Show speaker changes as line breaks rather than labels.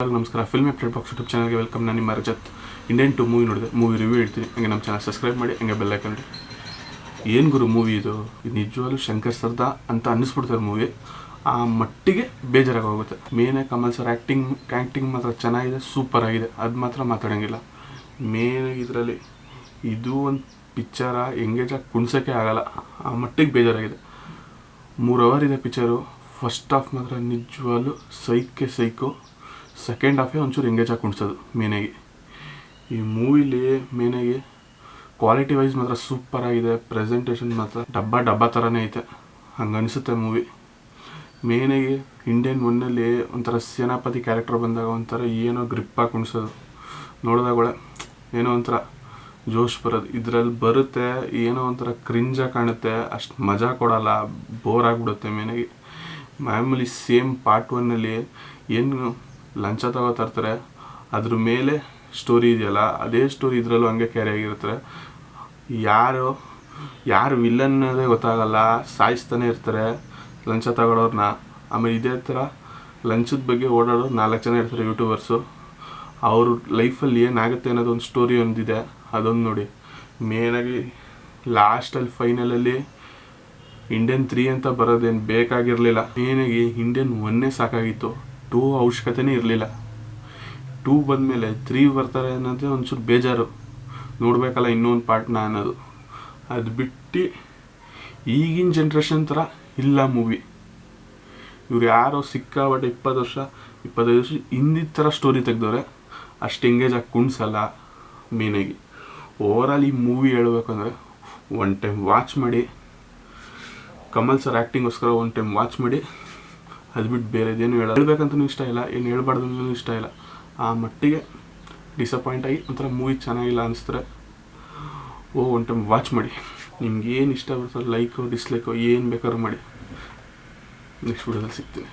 ನಮಸ್ಕಾರ. Film update box YouTube ಚಾನಲ್ಗೆ welcome ನಾನು ನಿಮ್ಮ ರಜತ್. ಇಂಡಿಯನ್ ಟು ಮೂವಿ ನೋಡಿದೆ. ಮೂವಿ ರಿವ್ಯೂ ಹೇಳ್ತೀನಿ. ಹಂಗೆ ನಮ್ಮ ಚಾನಲ್ ಸಬ್ಸ್ಕ್ರೈಬ್ ಮಾಡಿ, ಹಂಗೆ ಬೆಲ್ ಹಾಕೊಂಡು ಏನು ಗುರು ಮೂವಿ ಇದು? ಇದು ನಿಜವಾಗ್ಲೂ ಶಂಕರ್ ಸರ್ದಾ ಅಂತ ಅನ್ನಿಸ್ಬಿಡ್ತಾರೆ ಮೂವಿ ಆ ಮಟ್ಟಿಗೆ ಬೇಜಾರಾಗಿ ಹೋಗುತ್ತೆ ಮೇನೇ ಕಮಲ್ ಸರ್ ಆ್ಯಕ್ಟಿಂಗ್ ಆ್ಯಕ್ಟಿಂಗ್ ಮಾತ್ರ ಚೆನ್ನಾಗಿದೆ ಸೂಪರ್ ಆಗಿದೆ. ಅದು ಮಾತ್ರ ಮಾತಾಡೋಂಗಿಲ್ಲ. ಮೇನ್ ಇದರಲ್ಲಿ ಇದು ಒಂದು ಪಿಕ್ಚರ ಎಂಗೇಜಾಗಿ ಕುಣ್ಸೋಕ್ಕೆ ಆಗಲ್ಲ. ಆ ಮಟ್ಟಿಗೆ ಬೇಜಾರಾಗಿದೆ. ಮೂರು ಅವರ್ ಇದೆ ಪಿಕ್ಚರು ಫಸ್ಟ್ ಹಾಫ್ ಮಾತ್ರ ನಿಜವಾಗ್ಲೂ ಸೈಕೆ ಸೈಕು ಸೆಕೆಂಡ್ ಹಾಫೇ ಒಂಚೂರು ಎಂಗೇಜ್ ಆಗಿ ಕುಣಿಸೋದು ಮೇನಾಗಿ. ಈ ಮೂವಿಲಿ ಮೇನಾಗಿ ಕ್ವಾಲಿಟಿ ವೈಸ್ ಮಾತ್ರ ಸೂಪರ್ ಆಗಿದೆ ಪ್ರೆಸೆಂಟೇಷನ್ ಮಾತ್ರ ಡಬ್ಬ ಡಬ್ಬ ಥರನೇ ಐತೆ ಹಂಗೆ ಅನಿಸುತ್ತೆ ಮೂವಿ ಮೇನಾಗಿ ಇಂಡಿಯನ್ ಒನ್ನಲ್ಲಿ ಒಂಥರ ಸೇನಾಪತಿ ಕ್ಯಾರೆಕ್ಟರ್ ಬಂದಾಗ ಒಂಥರ ಏನೋ ಗ್ರಿಪ್ಪಾಗಿ ಕುಣಿಸೋದು ನೋಡಿದಾಗೊಳೆ ಏನೋ ಒಂಥರ ಜೋಶ್ ಬರೋದು. ಇದರಲ್ಲಿ ಬರುತ್ತೆ, ಏನೋ ಒಂಥರ ಕ್ರಿಂಜಾಗಿ ಕಾಣುತ್ತೆ, ಅಷ್ಟು ಮಜಾ ಕೊಡಲ್ಲ ಬೋರ್ ಆಗಿಬಿಡುತ್ತೆ ಮೇನಾಗಿ. ಮಾಮೂಲಿ ಸೇಮ್ ಪಾರ್ಟ್ ಒನ್ನಲ್ಲಿ ಏನು ಲಂಚ ತಗೋ ಇರ್ತಾರೆ ಅದ್ರ ಮೇಲೆ ಸ್ಟೋರಿ ಇದೆಯಲ್ಲ, ಅದೇ ಸ್ಟೋರಿ ಇದರಲ್ಲೂ ಹಂಗೆ ಕ್ಯಾರಿ ಆಗಿರ್ತಾರೆ ಯಾರು ಯಾರು ವಿಲನ್ ಅನ್ನೋದೇ ಗೊತ್ತಾಗಲ್ಲ, ಸಾಯಿಸ್ತಾನೆ ಇರ್ತಾರೆ ಲಂಚ ತಗೊಳ್ಳೋರ್ನ ಆಮೇಲೆ ಇದೇ ಥರ ಲಂಚದ ಬಗ್ಗೆ ಓಡಾಡೋ ನಾಲ್ಕು ಜನ ಇರ್ತಾರೆ ಯೂಟ್ಯೂಬರ್ಸು ಅವ್ರ ಲೈಫಲ್ಲಿ ಏನಾಗುತ್ತೆ ಅನ್ನೋದು ಒಂದು ಸ್ಟೋರಿ ಒಂದಿದೆ, ಅದೊಂದು ನೋಡಿ. ಮೇನಾಗಿ ಲಾಸ್ಟಲ್ಲಿ ಫೈನಲಲ್ಲಿ ಇಂಡಿಯನ್ ತ್ರೀ ಅಂತ ಬರೋದೇನು ಬೇಕಾಗಿರಲಿಲ್ಲ. ಮೇನಾಗಿ ಇಂಡಿಯನ್ ಒನ್ನೇ ಸಾಕಾಗಿತ್ತು. ಟೂ ಅವಶ್ಯಕತೆನೇ ಇರಲಿಲ್ಲ. ಟೂ ಬಂದಮೇಲೆ ತ್ರೀ ಬರ್ತಾರೆ ಅನ್ನೋದೇ ಒಂಚೂರು ಬೇಜಾರು. ನೋಡಬೇಕಲ್ಲ ಇನ್ನೊಂದು ಪಾರ್ಟ್ನ ಅನ್ನೋದು. ಅದು ಬಿಟ್ಟು ಈಗಿನ ಜನ್ರೇಷನ್ ಥರ ಇಲ್ಲ ಮೂವಿ ಇವ್ರು ಯಾರೋ ಸಿಕ್ಕಾಬಟ್ಟೆ ಇಪ್ಪತ್ತು ವರ್ಷ, ಇಪ್ಪತ್ತೈದು ವರ್ಷ ಹಿಂದಿನ ಥರ ಸ್ಟೋರಿ ತೆಗೆದವ್ರೆ. ಅಷ್ಟು ಎಂಗೇಜ್ ಆಗಿ ಕುಣ್ಸಲ್ಲ ಮೇನಾಗಿ ಓವರಾಲ್ ಈ ಮೂವಿ ಹೇಳಬೇಕಂದ್ರೆ ಒನ್ ಟೈಮ್ ವಾಚ್ ಮಾಡಿ, ಕಮಲ್ ಸರ್ ಆ್ಯಕ್ಟಿಂಗೋಸ್ಕರ ಒನ್ ಟೈಮ್ ವಾಚ್ ಮಾಡಿ ಅದು ಬಿಟ್ಟು ಬೇರೆದೇನು ಹೇಳ ಹೇಳ್ಬೇಕಂತನೂ ಇಷ್ಟ ಇಲ್ಲ, ಏನು ಹೇಳ್ಬಾರ್ದು ಇಷ್ಟ ಇಲ್ಲ. ಆ ಮಟ್ಟಿಗೆ ಡಿಸಪಾಯಿಂಟ್ ಆಗಿ ಒಂಥರ ಮೂವಿ ಚೆನ್ನಾಗಿಲ್ಲ ಅನಿಸ್ತಾರೆ ಓ ಒನ್ ಟೈಮ್ ವಾಚ್ ಮಾಡಿ. ನಿಮ್ಗೆ ಏನು ಇಷ್ಟ ಬರ್ತದೆ ಲೈಕು ಡಿಸ್ಲೈಕು ಏನು ಬೇಕಾದ್ರೂ ಮಾಡಿ. ನೆಕ್ಸ್ಟ್ ವಿಡಿಯೋದಲ್ಲಿ ಸಿಗ್ತೀನಿ.